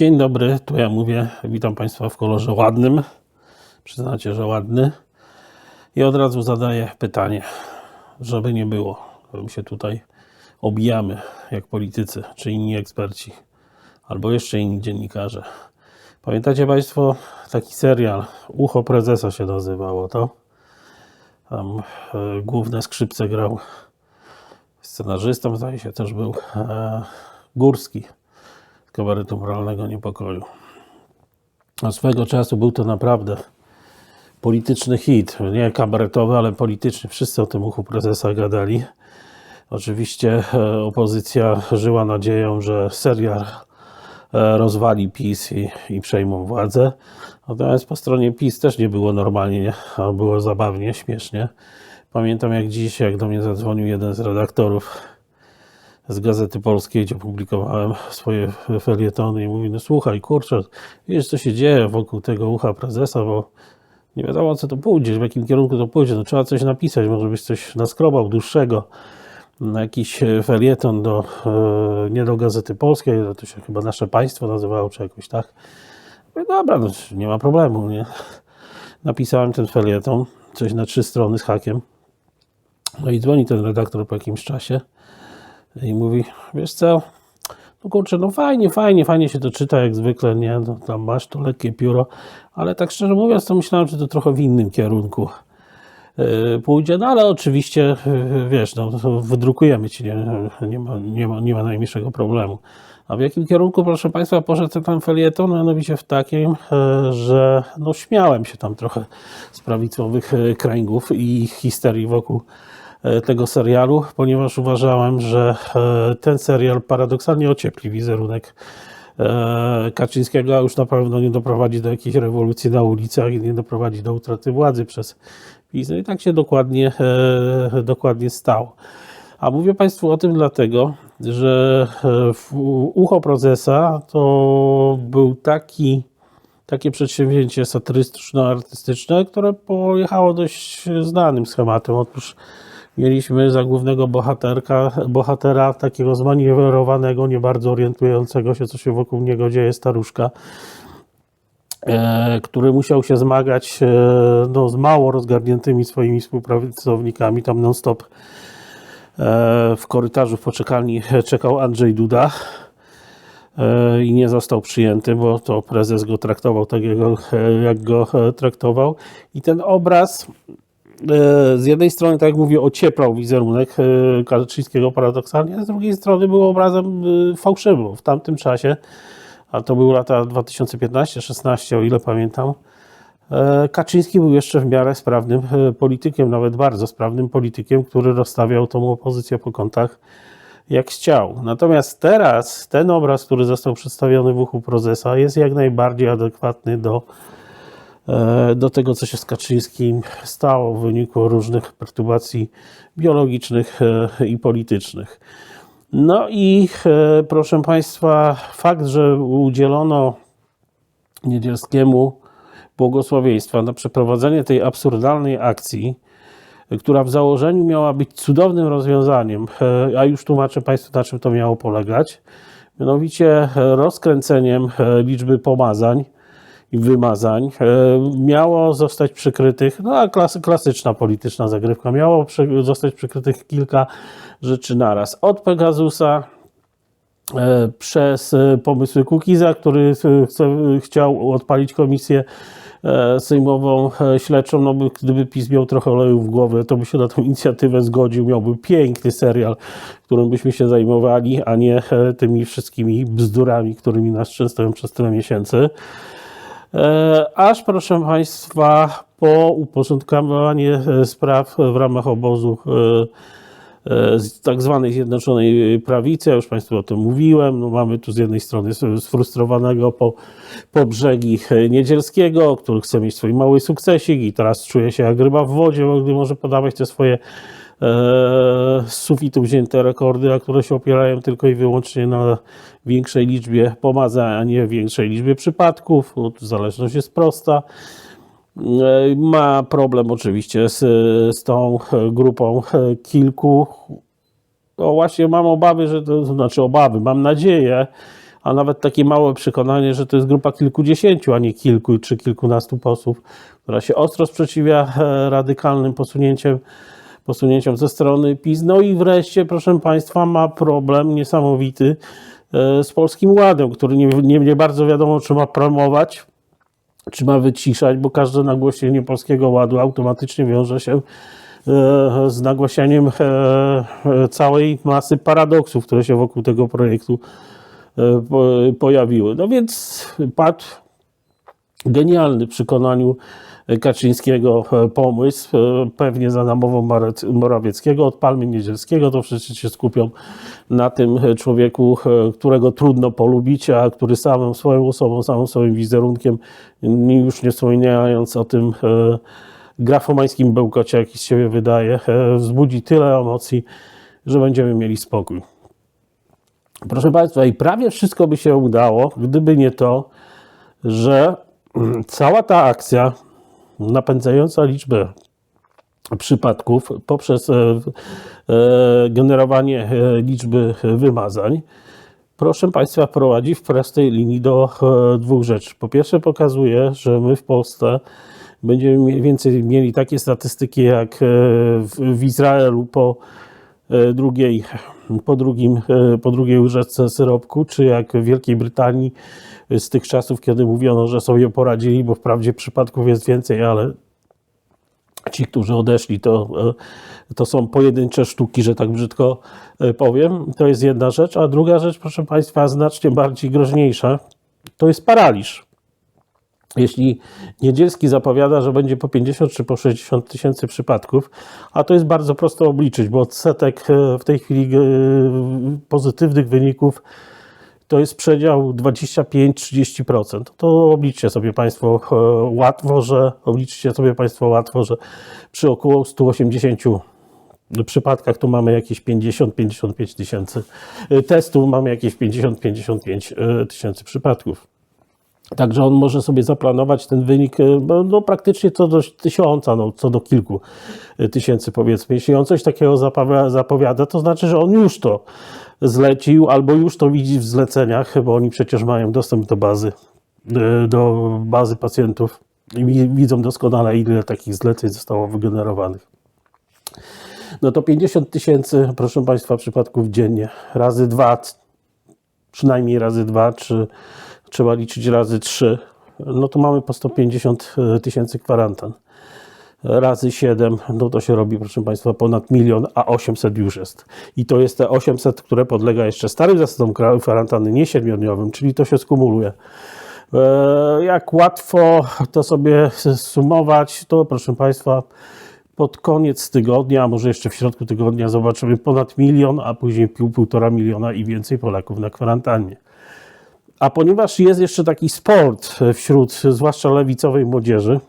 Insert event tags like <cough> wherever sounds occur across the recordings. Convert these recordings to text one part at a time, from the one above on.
Dzień dobry, tu ja mówię, witam Państwa w kolorze ładnym. Przyznacie, że ładny. I od razu zadaję pytanie, żeby nie było, że my się tutaj obijamy jak politycy, czy inni eksperci, albo jeszcze inni dziennikarze. Pamiętacie Państwo taki serial Ucho Prezesa się nazywało to? Tam e, główne skrzypce grał scenarzystą, zdaje się też był e, Górski kabaretu moralnego niepokoju. A swego czasu był to naprawdę polityczny hit. Nie kabaretowy, ale polityczny. Wszyscy o tym uchu prezesa gadali. Oczywiście e, opozycja żyła nadzieją, że serial e, rozwali PiS i, i przejmą władzę. Natomiast po stronie PiS też nie było normalnie, nie? a było zabawnie, śmiesznie. Pamiętam jak dziś, jak do mnie zadzwonił jeden z redaktorów z Gazety Polskiej, gdzie publikowałem swoje felietony i mówi, no słuchaj, kurczę, wiesz co się dzieje wokół tego ucha prezesa, bo nie wiadomo co to pójdzie, w jakim kierunku to pójdzie, no trzeba coś napisać, może byś coś naskrobał dłuższego, na jakiś felieton do, e, nie do Gazety Polskiej, to się chyba Nasze Państwo nazywało, czy jakoś tak. Mówię, dobra, no nie ma problemu, nie. Napisałem ten felieton, coś na trzy strony z hakiem. No i dzwoni ten redaktor po jakimś czasie i mówi, wiesz co, no kurczę, no fajnie, fajnie, fajnie się to czyta jak zwykle, nie, no tam masz to lekkie pióro, ale tak szczerze mówiąc, to myślałem, że to trochę w innym kierunku yy, pójdzie, no ale oczywiście, yy, wiesz, no to wydrukujemy ci, nie, nie, ma, nie, ma, nie ma najmniejszego problemu. A w jakim kierunku, proszę Państwa, poszedł ten felieton? Mianowicie w takim, yy, że no śmiałem się tam trochę z prawicowych kręgów i histerii wokół e, tego serialu, ponieważ uważałem, że e, ten serial paradoksalnie ociepli wizerunek e, Kaczyńskiego, a już na pewno nie doprowadzi do jakiejś rewolucji na ulicach i nie doprowadzi do utraty władzy przez PiS. No i tak się dokładnie, e, dokładnie stało. A mówię Państwu o tym dlatego, że e, ucho prezesa to był taki takie przedsięwzięcie satyryczno-artystyczne, które pojechało dość znanym schematem. Otóż mieliśmy za głównego bohaterka, bohatera takiego zmanierowanego, nie bardzo orientującego się, co się wokół niego dzieje, staruszka, e, który musiał się zmagać e, no, z mało rozgarniętymi swoimi współpracownikami, tam non-stop e, w korytarzu w poczekalni czekał Andrzej Duda e, i nie został przyjęty, bo to prezes go traktował tak, jak go, e, e, traktował. I ten obraz z jednej strony, tak jak mówię, ocieplał wizerunek e, Kaczyńskiego paradoksalnie, a z drugiej strony był obrazem e, fałszywym. W tamtym czasie, a to były lata 2015-16, o ile pamiętam, e, Kaczyński był jeszcze w miarę sprawnym e, politykiem, nawet bardzo sprawnym politykiem, który rozstawiał tą opozycję po kątach jak chciał. Natomiast teraz ten obraz, który został przedstawiony w uchu prezesa, jest jak najbardziej adekwatny do, e, do tego, co się z Kaczyńskim stało w wyniku różnych perturbacji biologicznych e, i politycznych. No i e, proszę Państwa, fakt, że udzielono Niedzielskiemu błogosławieństwa na przeprowadzenie tej absurdalnej akcji, która w założeniu miała być cudownym rozwiązaniem, e, a już tłumaczę Państwu, na czym to miało polegać. Mianowicie e, rozkręceniem e, liczby pomazań i wymazań e, miało zostać przykrytych, no a klasy, klasyczna polityczna zagrywka, miało przy, zostać przykrytych kilka rzeczy naraz. Od Pegasusa, e, przez e, pomysły Kukiza, który chce, chciał odpalić komisję sejmową śledczą, no by, gdyby PiS miał trochę oleju w głowie, to by się na tę inicjatywę zgodził, miałby piękny serial, którym byśmy się zajmowali, a nie tymi wszystkimi bzdurami, którymi nas częstują przez tyle miesięcy. E, Aż, proszę Państwa, po uporządkowanie e, spraw w ramach obozu e, z tak zwanej Zjednoczonej Prawicy, ja już Państwu o tym mówiłem, no mamy tu z jednej strony sfrustrowanego po, po brzegi Niedzielskiego, który chce mieć swój mały sukcesik i teraz czuje się jak ryba w wodzie, gdy może podawać te swoje z sufitu wzięte rekordy, a które się opierają tylko i wyłącznie na większej liczbie pomazań, a nie większej liczbie przypadków. tu Zależność jest prosta. E, Ma problem oczywiście z, z tą e, grupą e, kilku. No właśnie mam obawy, że to znaczy obawy, mam nadzieję, a nawet takie małe przekonanie, że to jest grupa kilkudziesięciu, a nie kilku czy kilkunastu posłów, która się ostro sprzeciwia e, radykalnym posunięciem, posunięciom ze strony PiS. No i wreszcie, proszę Państwa, ma problem niesamowity e, z Polskim Ładem, który nie, nie, nie bardzo wiadomo, czy ma promować, czy ma wyciszać, bo każde nagłośnienie Polskiego Ładu automatycznie wiąże się e, z nagłaśnianiem e, całej masy paradoksów, które się wokół tego projektu po- pojawiły. No więc padł genialny w przekonaniu Kaczyńskiego e, pomysł, e, pewnie za namową Morawieckiego, odpalmy Niedzielskiego, to wszyscy się skupią na tym e, człowieku, którego trudno polubić, a który samą swoją osobą, samym swoim wizerunkiem, już nie wspominając o tym grafomańskim bełkocie, jaki z siebie wydaje, wzbudzi tyle emocji, że będziemy mieli spokój. Proszę Państwa, i prawie wszystko by się udało, gdyby nie to, że <clears throat> cała ta akcja napędzająca liczbę przypadków poprzez e, e, generowanie e, liczby wymazań, proszę Państwa, prowadzi w prostej linii do dwóch rzeczy. Po pierwsze, pokazuje, że my w Polsce będziemy mniej więcej mieli takie statystyki jak w, Izraelu po drugiej, po, drugim, e, po drugiej łyżeczce syropku, czy jak w Wielkiej Brytanii z tych czasów, kiedy mówiono, że sobie poradzili, bo wprawdzie przypadków jest więcej, ale ci, którzy odeszli, to, e, to są pojedyncze sztuki, że tak brzydko e, powiem. To jest jedna rzecz. A druga rzecz, proszę Państwa, znacznie bardziej groźniejsza, to jest paraliż. Jeśli Niedzielski zapowiada, że będzie po 50 czy po 60 tysięcy przypadków, a to jest bardzo prosto obliczyć, bo odsetek e, w tej chwili e, pozytywnych wyników to jest przedział 25-30%. To obliczcie sobie Państwo e, łatwo, że obliczcie sobie Państwo łatwo, że przy około 180 przypadkach to mamy jakieś 50-55 tysięcy testów, mamy jakieś 50-55 e, tysięcy przypadków. Także on może sobie zaplanować ten wynik e, no, praktycznie co do tysiąca, no, co do kilku e, tysięcy powiedzmy. Jeśli on coś takiego zapowiada, to znaczy, że on już to zlecił albo już to widzi w zleceniach, bo oni przecież mają dostęp do bazy, e, do bazy pacjentów i wi- widzą doskonale, ile takich zleceń zostało wygenerowanych. No to 50 tysięcy, proszę Państwa, przypadków dziennie, razy dwa, przynajmniej razy dwa, czy trzeba liczyć razy trzy, no to mamy po 150 tysięcy kwarantan. Razy 7, no to się robi, proszę Państwa, ponad milion, a 800 już jest. I to jest te 800, które podlega jeszcze starym zasadom kwarantanny, nie siedmiodniowym, czyli to się skumuluje. E, Jak łatwo to sobie sumować, to proszę Państwa, pod koniec tygodnia, a może jeszcze w środku tygodnia zobaczymy ponad milion, a później pół, półtora miliona i więcej Polaków na kwarantannie. A ponieważ jest jeszcze taki sport wśród zwłaszcza lewicowej młodzieży,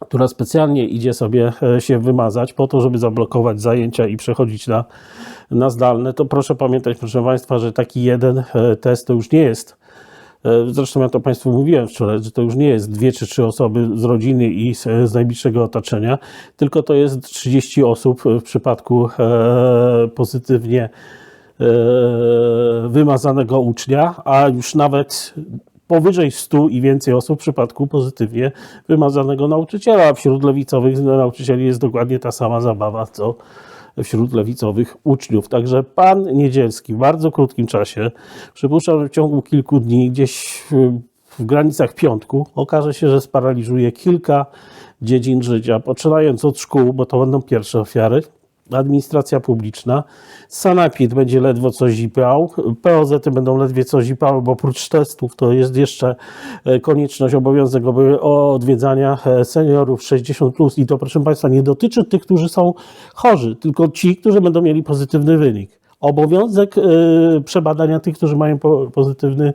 która specjalnie idzie sobie e, się wymazać po to, żeby zablokować zajęcia i przechodzić na, na zdalne, to proszę pamiętać, proszę Państwa, że taki jeden e, test to już nie jest. e, Zresztą ja to Państwu mówiłem wczoraj, że to już nie jest dwie czy trzy osoby z rodziny i z, z najbliższego otoczenia, tylko to jest 30 osób w przypadku e, pozytywnie e, wymazanego ucznia, a już nawet powyżej 100 i więcej osób w przypadku pozytywnie wymazanego nauczyciela. Wśród lewicowych nauczycieli jest dokładnie ta sama zabawa, co wśród lewicowych uczniów. Także pan Niedzielski w bardzo krótkim czasie, przypuszczam, że w ciągu kilku dni, gdzieś w granicach piątku, okaże się, że sparaliżuje kilka dziedzin życia, poczynając od szkół, bo to będą pierwsze ofiary, administracja publiczna, sanepid będzie ledwo co zipał, POZ -y będą ledwie co zipały, bo oprócz testów to jest jeszcze e, konieczność, obowiązek odwiedzania e, seniorów 60+, plus. i to proszę Państwa nie dotyczy tych, którzy są chorzy, tylko ci, którzy będą mieli pozytywny wynik. Obowiązek e, przebadania tych, którzy mają po, pozytywny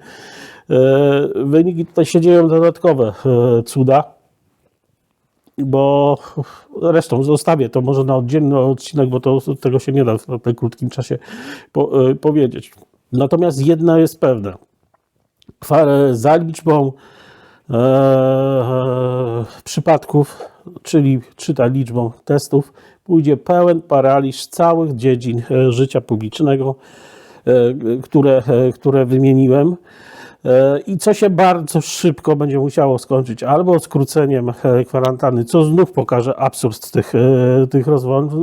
wynik i tutaj się dzieją dodatkowe cuda bo resztą zostawię to może na oddzielny odcinek, bo to, tego się nie da w tym krótkim czasie po, e, powiedzieć. Natomiast jedno jest pewne. Za liczbą e, przypadków, czyli czyta liczbą testów, pójdzie pełen paraliż całych dziedzin e, życia publicznego. które, e, które wymieniłem. E, I co się bardzo szybko będzie musiało skończyć, albo skróceniem e, kwarantanny, co znów pokaże absurd tych, e, tych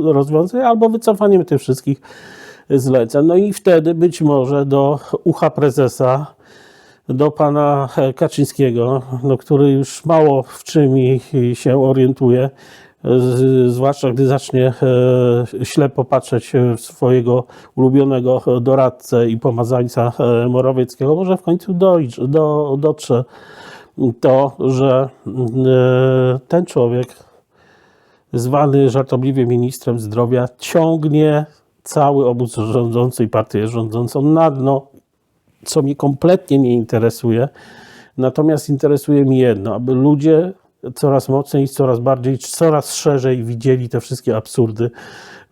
rozwiązań, albo wycofaniem tych wszystkich zleceń. No i wtedy być może do ucha prezesa, do pana Kaczyńskiego, no, który już mało w czym się orientuje, zwłaszcza gdy zacznie e, ślepo patrzeć w swojego ulubionego doradcę i pomazańca e, Morawieckiego, może w końcu dojdzie, do, dotrze to, że e, ten człowiek zwany żartobliwie ministrem zdrowia ciągnie cały obóz rządzący i partię rządzącą na dno, co mnie kompletnie nie interesuje. Natomiast interesuje mnie jedno, aby ludzie coraz mocniej, coraz bardziej, coraz szerzej widzieli te wszystkie absurdy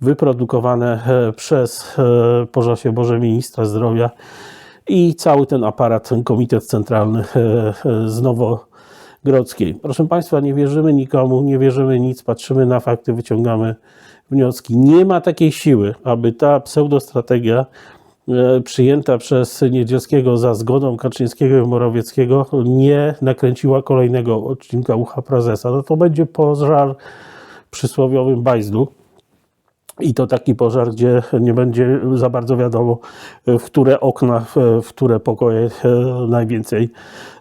wyprodukowane e, przez, e, Boże się Boże, ministra zdrowia i cały ten aparat, ten komitet centralny e, z Nowogrodzkiej. Proszę Państwa, nie wierzymy nikomu, nie wierzymy nic, patrzymy na fakty, wyciągamy wnioski. Nie ma takiej siły, aby ta pseudostrategia przyjęta przez Niedzielskiego za zgodą Kaczyńskiego i Morawieckiego nie nakręciła kolejnego odcinka ucha prezesa. No to będzie pożar przysłowiowym bajzlu. I to taki pożar, gdzie nie będzie za bardzo wiadomo, w które okna, w- które pokoje e, najwięcej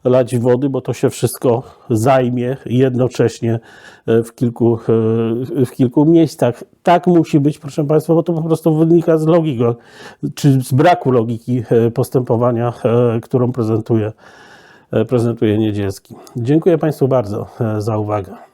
lać wody, bo to się wszystko zajmie jednocześnie e, w kilku, e, w kilku miejscach. Tak musi być, proszę Państwa, bo to po prostu wynika z logiki, czy z braku logiki postępowania, którą prezentuje, prezentuje Niedzielski. Dziękuję Państwu bardzo za uwagę.